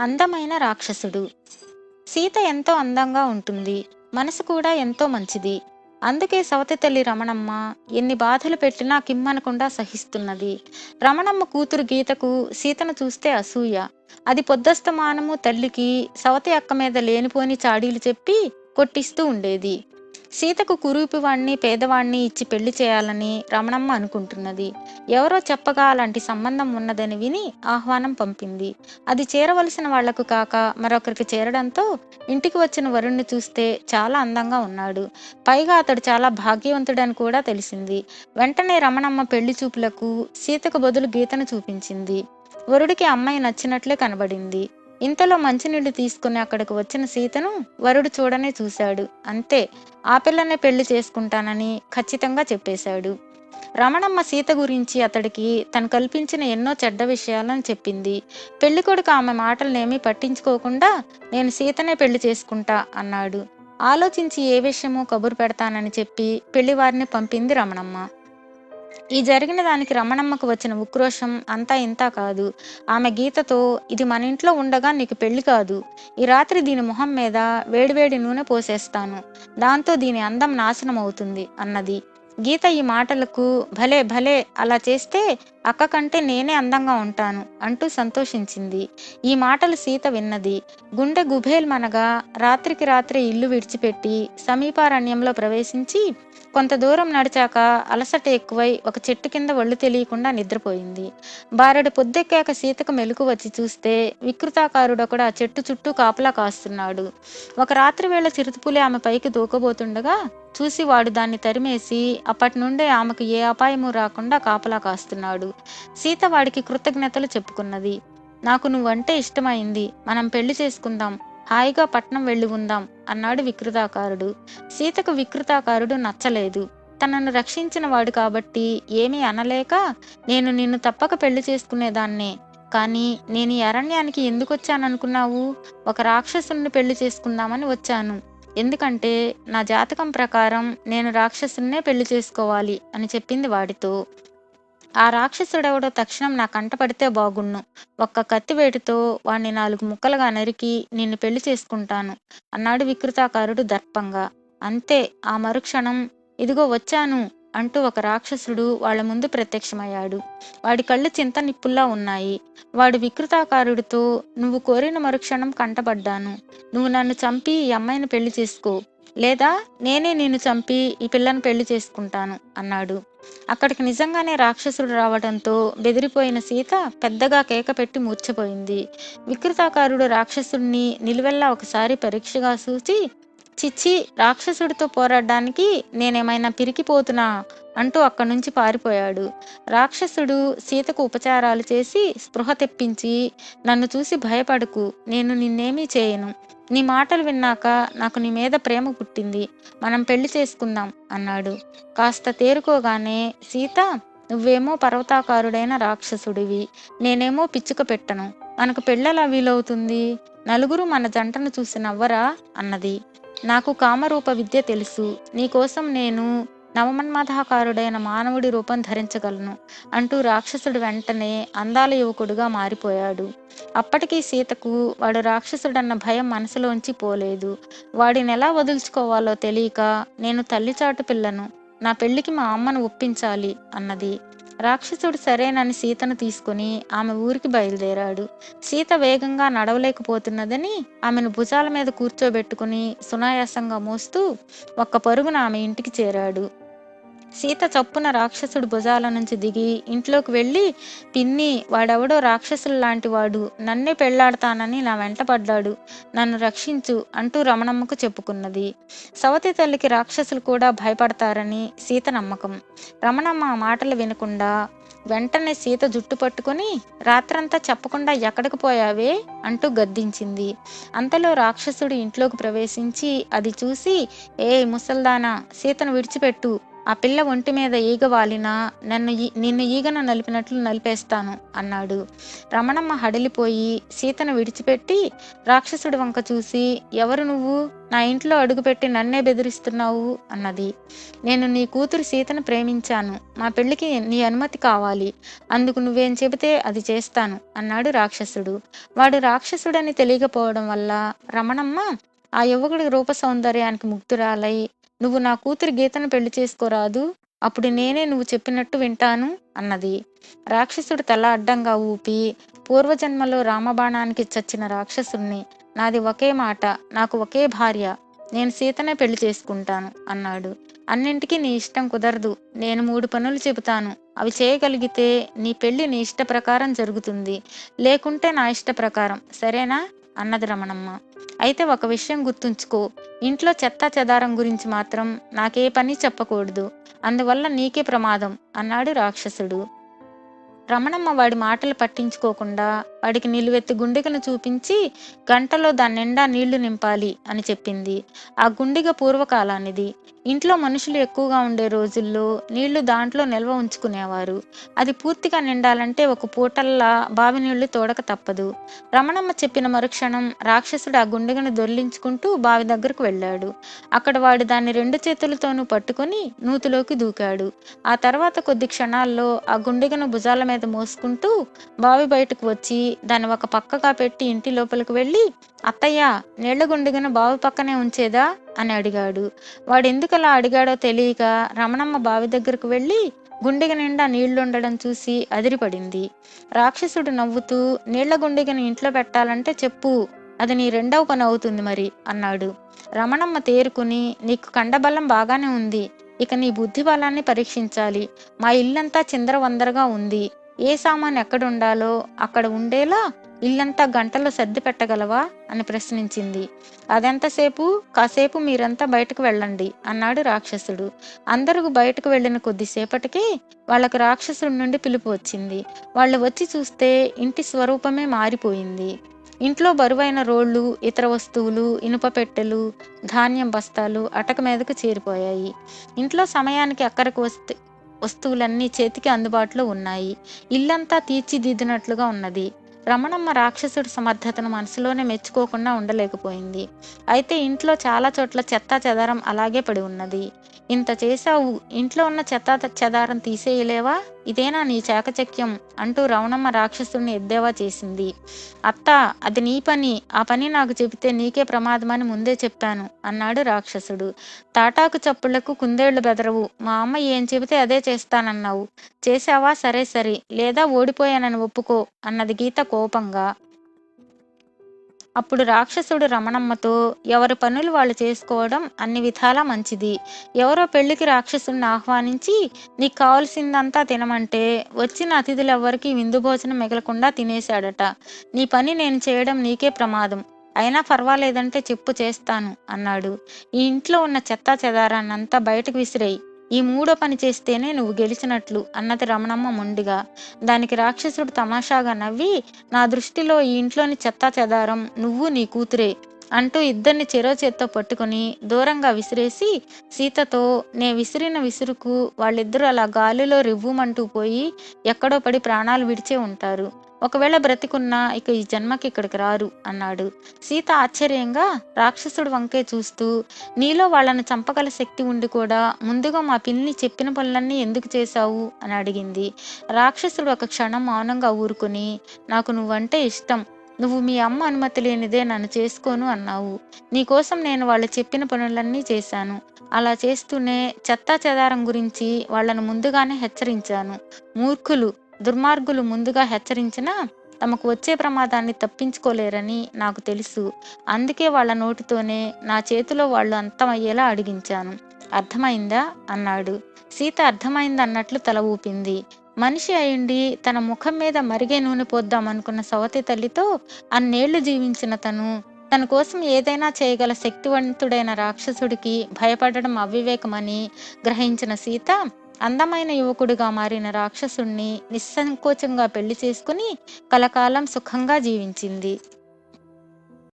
అందమైన రాక్షసుడు. సీత ఎంతో అందంగా ఉంటుంది. మనసు కూడా ఎంతో మంచిది. అందుకే సవతి తల్లి రమణమ్మ ఎన్ని బాధలు పెట్టినా కిమ్మనకుండా సహిస్తున్నది. రమణమ్మ కూతురు గీతకు సీతను చూస్తే అసూయ. అది పొద్దస్తమానము తల్లికి సవతి అక్క మీద లేనిపోని చాడీలు చెప్పి కొట్టిస్తూ ఉండేది. సీతకు కురూపివాణ్ణి పేదవాణ్ణి ఇచ్చి పెళ్ళి చేయాలని రమణమ్మ అనుకుంటున్నది. ఎవరో చెప్పగా అలాంటి సంబంధం ఉన్నదని విని ఆహ్వానం పంపింది. అది చేరవలసిన వాళ్ళకు కాక మరొకరికి చేరడంతో ఇంటికి వచ్చిన వరుణ్ణి చూస్తే చాలా అందంగా ఉన్నాడు. పైగా అతడు చాలా భాగ్యవంతుడని కూడా తెలిసింది. వెంటనే రమణమ్మ పెళ్ళి చూపులకు సీతకు బదులు గీతను చూపించింది. వరుడికి అమ్మాయి నచ్చినట్లే కనబడింది. ఇంతలో మంచినీళ్ళు తీసుకుని అక్కడికి వచ్చిన సీతను వరుడు చూడనే చూశాడు. అంతే ఆ పిల్లనే పెళ్ళి చేసుకుంటానని ఖచ్చితంగా చెప్పేశాడు. రమణమ్మ సీత గురించి అతడికి తను కల్పించిన ఎన్నో చెడ్డ విషయాలను చెప్పింది. పెళ్ళికొడుకు ఆమె మాటలనేమీ పట్టించుకోకుండా నేను సీతనే పెళ్ళి చేసుకుంటా అన్నాడు. ఆలోచించి ఏ విషయమో కబురు పెడతానని చెప్పి పెళ్ళివారిని పంపింది రమణమ్మ. ఈ జరిగిన దానికి రమణమ్మకు వచ్చిన ఉక్రోషం అంతా ఇంతా కాదు. ఆమె గీతతో ఇది మన ఇంట్లో ఉండగా నీకు పెళ్ళి కాదు. ఈ రాత్రి దీని మొహం మీద వేడివేడి నూనె పోసేస్తాను. దాంతో దీని అందం నాశనం అవుతుంది అన్నది. గీత ఈ మాటలకు భలే భలే అలా చేస్తే అక్క కంటే నేనే అందంగా ఉంటాను అంటూ సంతోషించింది. ఈ మాటలు సీత విన్నది. గుండె గుభేల్మనగా రాత్రికి రాత్రి ఇల్లు విడిచిపెట్టి సమీపారణ్యంలో ప్రవేశించి కొంత దూరం నడిచాక అలసట ఎక్కువై ఒక చెట్టు కింద ఒళ్ళు తెలియకుండా నిద్రపోయింది. బారెడు పొద్దెక్కాక సీతకు మెలకు వచ్చి చూస్తే వికృతాకారుడొకడు ఆ చెట్టు చుట్టూ కాపలా కాస్తున్నాడు. ఒక రాత్రి వేళ చిరుతపులి ఆమె పైకి దూకబోతుండగా చూసి వాడు దాన్ని తరిమేసి అప్పటి నుండే ఆమెకు ఏ అపాయము రాకుండా కాపలా కాస్తున్నాడు. సీత వాడికి కృతజ్ఞతలు చెప్పుకున్నది. నాకు నువ్వంటే ఇష్టమైంది. మనం పెళ్ళి చేసుకుందాం. హాయిగా పట్నం వెళ్ళి ఉందాం అన్నాడు వికృతాకారుడు. సీతకు వికృతాకారుడు నచ్చలేదు. తనను రక్షించిన వాడు కాబట్టి ఏమీ అనలేక నేను నిన్ను తప్పక పెళ్ళి చేసుకునేదాన్నే. కానీ నేను ఈ అరణ్యానికి ఎందుకు వచ్చాననుకున్నావు ఒక రాక్షసుని పెళ్ళి చేసుకుందామని వచ్చాను. ఎందుకంటే నా జాతకం ప్రకారం నేను రాక్షసున్నే పెళ్ళి చేసుకోవాలి అని చెప్పింది వాడితో. ఆ రాక్షసుడెవడో తక్షణం నా కంట పడితే బాగుణ్ణు ఒక్క కత్తివేటుతో వాణ్ణి నాలుగు ముక్కలుగా నరికి నిన్ను పెళ్ళి చేసుకుంటాను. అన్నాడు వికృతాకారుడు దర్పంగా. అంతే ఆ మరుక్షణం ఇదిగో వచ్చాను అంటూ ఒక రాక్షసుడు వాళ్ళ ముందు ప్రత్యక్షమయ్యాడు. వాడి కళ్ళు చింత నిప్పుల్లా ఉన్నాయి. వాడు వికృతాకారుడితో నువ్వు కోరిన మరుక్షణం కంటపడ్డాను. నువ్వు నన్ను చంపి ఈ అమ్మాయిని పెళ్ళి చేసుకో. లేదా నేనే నిన్ను చంపి ఈ పిల్లను పెళ్ళి చేసుకుంటాను అన్నాడు. అక్కడికి నిజంగానే రాక్షసుడు రావడంతో బెదిరిపోయిన సీత పెద్దగా కేక పెట్టి మూర్చపోయింది వికృతాకారుడు రాక్షసుడిని నిలువెల్లా ఒకసారి పరీక్షగా చూసి చిచ్చి రాక్షసుడితో పోరాడడానికి నేనేమైనా పిరికిపోతున్నా అంటూ అక్కడి నుంచి పారిపోయాడు. రాక్షసుడు సీతకు ఉపచారాలు చేసి స్పృహ తెప్పించి నన్ను చూసి భయపడకు నేను నిన్నేమీ చేయను. నీ మాటలు విన్నాక నాకు నీ మీద ప్రేమ పుట్టింది. మనం పెళ్ళి చేసుకుందాం అన్నాడు. కాస్త తేరుకోగానే సీత నువ్వేమో పర్వతాకారుడైన రాక్షసుడివి. నేనేమో పిచ్చుక పెట్టను. మనకు పెళ్ళెలా వీలవుతుంది? నలుగురు మన జంటను చూసి నవ్వరా? అన్నది. నాకు కామరూప విద్య తెలుసు. నీకోసం నేను నవమన్మథాకారుడైన మానవుడి రూపం ధరించగలను అంటూ రాక్షసుడు వెంటనే అందాల యువకుడుగా మారిపోయాడు. అప్పటికీ సీతకు వాడు రాక్షసుడన్న భయం మనసులోంచి పోలేదు. వాడిని ఎలా వదులుచుకోవాలో తెలియక నేను తల్లిచాటు పిల్లను. నా పెళ్ళికి మా అమ్మను ఒప్పించాలి అన్నది. రాక్షసుడు సరేనని సీతను తీసుకుని ఆమె ఊరికి బయలుదేరాడు. సీత వేగంగా నడవలేకపోతున్నదని ఆమెను భుజాల మీద కూర్చోబెట్టుకుని సునాయాసంగా మోస్తూ ఒక్క పరుగున ఆమె ఇంటికి చేరాడు. సీత చప్పున రాక్షసుడు భుజాల నుంచి దిగి ఇంట్లోకి వెళ్ళి పిన్ని వాడెవడో రాక్షసులు లాంటి వాడు నన్నే పెళ్ళాడతానని నా వెంట పడ్డాడు. నన్ను రక్షించు అంటూ రమణమ్మకు చెప్పుకున్నది. సవతి తల్లికి రాక్షసులు కూడా భయపడతారని సీత నమ్మకం. రమణమ్మ ఆ మాటలు వినకుండా వెంటనే సీత జుట్టు పట్టుకుని రాత్రంతా చెప్పకుండా ఎక్కడికి పోయావే అంటూ గద్దించింది. అంతలో రాక్షసుడు ఇంట్లోకి ప్రవేశించి అది చూసి ఏ ముసల్దానా సీతను విడిచిపెట్టు. ఆ పిల్ల ఒంటి మీద ఈగ వాలినా నన్ను ఈ- నిన్ను ఈగను నలిపినట్లు నలిపేస్తాను అన్నాడు. రమణమ్మ హడలిపోయి సీతను విడిచిపెట్టి రాక్షసుడి వంక చూసి ఎవరు నువ్వు? నా ఇంట్లో అడుగుపెట్టి నన్నే బెదిరిస్తున్నావు అన్నది. నేను నీ కూతురు సీతను ప్రేమించాను. మా పెళ్ళికి నీ అనుమతి కావాలి. అందుకు నువ్వేం చెబితే అది చేస్తాను అన్నాడు రాక్షసుడు. వాడు రాక్షసుడని తెలియకపోవడం వల్ల రమణమ్మ ఆ యువకుడి రూప సౌందర్యానికి ముగ్ధురాలై నువ్వు నా కూతురి గీతను పెళ్ళి చేసుకోరాదు అప్పుడు నేనే నువ్వు చెప్పినట్టు వింటాను అన్నది. రాక్షసుడు తల అడ్డంగా ఊపి పూర్వజన్మలో రామబాణానికి చచ్చిన రాక్షసుణ్ణి. నాది ఒకే మాట నాకు ఒకే భార్య నేను సీతనే పెళ్ళి చేసుకుంటాను అన్నాడు. అన్నింటికీ నీ ఇష్టం కుదరదు నేను మూడు పనులు చెబుతాను. అవి చేయగలిగితే నీ పెళ్ళి నీ ఇష్ట ప్రకారం జరుగుతుంది. లేకుంటే నా ఇష్ట ప్రకారం సరేనా? అన్నది రమణమ్మ అయితే ఒక విషయం గుర్తుంచుకో. ఇంట్లో చెత్త చెదారం గురించి మాత్రం నాకే పని చెప్పకూడదు. అందువల్ల నీకే ప్రమాదం అన్నాడు రాక్షసుడు. రమణమ్మ వాడి మాటలు పట్టించుకోకుండా వాడికి నిలువెత్తి గుండెకను చూపించి గంటలో దాని నిండా నీళ్ళు నింపాలి అని చెప్పింది. ఆ గుండిగ పూర్వకాలానిది. ఇంట్లో మనుషులు ఎక్కువగా ఉండే రోజుల్లో నీళ్ళు దాంట్లో నిల్వ ఉంచుకునేవారు. అది పూర్తిగా నిండాలంటే ఒక పూటల్లా బావి నీళ్ళు తోడక తప్పదు. రమణమ్మ చెప్పిన మరుక్షణం రాక్షసుడు ఆ గుండెగను దొర్లించుకుంటూ బావి దగ్గరకు వెళ్ళాడు. అక్కడ వాడు దాన్ని రెండు చేతులతోనూ పట్టుకొని నూతిలోకి దూకాడు. ఆ తర్వాత కొద్ది క్షణాల్లో ఆ గుండెగను భుజాల మీద మోసుకుంటూ బావి బయటకు వచ్చి దాన్ని ఒక పక్కగా పెట్టి ఇంటి లోపలికి వెళ్ళి అత్తయ్య నీళ్ళ గుండెగను బావి పక్కనే ఉంచేదా? అని అడిగాడు. వాడు ఎందుకు అలా అడిగాడో తెలియక రమణమ్మ బావి దగ్గరకు వెళ్ళి గుండెగ నిండా నీళ్ళుండడం చూసి అదిరిపడింది. రాక్షసుడు నవ్వుతూ నీళ్ళ గుండెగని ఇంట్లో పెట్టాలంటే చెప్పు అది నీ రెండవ పని అవుతుంది మరి అన్నాడు. రమణమ్మ తేరుకుని నీకు కండబలం బాగానే ఉంది ఇక నీ బుద్ధి బలాన్ని పరీక్షించాలి. మా ఇల్లంతా చిందరవందరగా ఉంది. ఏ సామాన్ ఎక్కడుండాలో అక్కడ ఉండేలా ఇల్లంతా గంటలో సర్ది పెట్టగలవా? అని ప్రశ్నించింది. అదెంతసేపు? కాసేపు మీరంతా బయటకు వెళ్ళండి అన్నాడు రాక్షసుడు. అందరూ బయటకు వెళ్ళిన కొద్దిసేపటికి వాళ్ళకు రాక్షసుడి నుండి పిలుపు వచ్చింది. వాళ్ళు వచ్చి చూస్తే ఇంటి స్వరూపమే మారిపోయింది. ఇంట్లో బరువైన రోళ్ళు ఇతర వస్తువులు ఇనుప పెట్టెలు ధాన్యం బస్తాలు అటక మీదకు చేరిపోయాయి. ఇంట్లో సమయానికి అక్కడికి వస్తే వస్తువులన్నీ చేతికి అందుబాటులో ఉన్నాయి. ఇల్లంతా తీర్చిదిద్దినట్లుగా ఉన్నది. రమణమ్మ రాక్షసుడి సమర్థతను మనసులోనే మెచ్చుకోకుండా ఉండలేకపోయింది. అయితే ఇంట్లో చాలా చోట్ల చెత్త చెదారం అలాగే పడి ఉన్నది. ఇంత చేసావు ఇంట్లో ఉన్న చెత్త చెదారం తీసేయలేవా? ఇదేనా నీ చాకచక్యం? అంటూ రవణమ్మ రాక్షసుని ఎద్దేవా చేసింది. అత్త అది నీ పని. ఆ పని నాకు చెబితే నీకే ప్రమాదమని ముందే చెప్పాను అన్నాడు రాక్షసుడు. తాటాకు చప్పుళ్ళకు కుందేళ్ళు బెదరవు. మా అమ్మ ఏం చెబితే అదే చేస్తానన్నావు. చేశావా? సరే సరే. లేదా ఓడిపోయానని ఒప్పుకో అన్నది గీత కోపంగా. అప్పుడు రాక్షసుడు రమణమ్మతో ఎవరి పనులు వాళ్ళు చేసుకోవడం అన్ని విధాలా మంచిది. ఎవరో పెళ్ళికి రాక్షసుడిని ఆహ్వానించి నీకు కావలసిందంతా తినమంటే వచ్చిన అతిథులెవ్వరికి విందు భోజనం మిగలకుండా తినేశాడట. నీ పని నేను చేయడం నీకే ప్రమాదం. అయినా పర్వాలేదంటే చెప్పు చేస్తాను అన్నాడు. ఈ ఇంట్లో ఉన్న చెత్తా చెదారాన్నంతా బయటకు విసిరేయి. ఈ మూడో పని చేస్తేనే నువ్వు గెలిచినట్లు అన్నది రమణమ్మ మొండిగా. దానికి రాక్షసుడు తమాషాగా నవ్వి నా దృష్టిలో ఈ ఇంట్లోని చెత్తా చెదారం నువ్వు నీ కూతురే అంటూ ఇద్దరిని చెరో చేత్తో పట్టుకుని దూరంగా విసిరేసి సీతతో నే విసిరిన విసురుకు వాళ్ళిద్దరూ అలా గాలిలో రివ్వుమంటూ పోయి ఎక్కడో పడి ప్రాణాలు విడిచే ఉంటారు. ఒకవేళ బ్రతికున్నా ఇక ఈ జన్మకి ఇక్కడికి రారు అన్నాడు. సీత ఆశ్చర్యంగా రాక్షసుడు వంకే చూస్తూ నీలో వాళ్ళను చంపగల శక్తి ఉండి కూడా ముందుగా మా పిల్లిని చెప్పిన పనులన్నీ ఎందుకు చేశావు? అని అడిగింది. రాక్షసుడు ఒక క్షణం మౌనంగా ఊరుకుని నాకు నువ్వంటే ఇష్టం. నువ్వు మీ అమ్మ అనుమతి లేనిదే నన్ను చేసుకోను అన్నావు. నీకోసం నేను వాళ్ళు చెప్పిన పనులన్నీ చేశాను. అలా చేస్తూనే చెత్తా చెదారం గురించి వాళ్ళను ముందుగానే హెచ్చరించాను. మూర్ఖులు దుర్మార్గులు ముందుగా హెచ్చరించినా తమకు వచ్చే ప్రమాదాన్ని తప్పించుకోలేరని నాకు తెలుసు. అందుకే వాళ్ళ నోటితోనే నా చేతిలో వాళ్ళు అంతమయ్యేలా అడిగించాను. అర్థమైందా? అన్నాడు. సీత అర్థమైందన్నట్లు తల ఊపింది. మనిషి అయిండి తన ముఖం మీద మరిగే నూనె పోద్దామనుకున్న సవతి తల్లితో అన్నేళ్ళు జీవించిన తను తన కోసం ఏదైనా చేయగల శక్తివంతుడైన రాక్షసుడికి భయపడడం అవివేకమని గ్రహించిన సీత అందమైన యువకుడిగా మారిన రాక్షసుణ్ణి నిస్సంకోచంగా పెళ్ళి చేసుకుని కలకాలం సుఖంగా జీవించింది.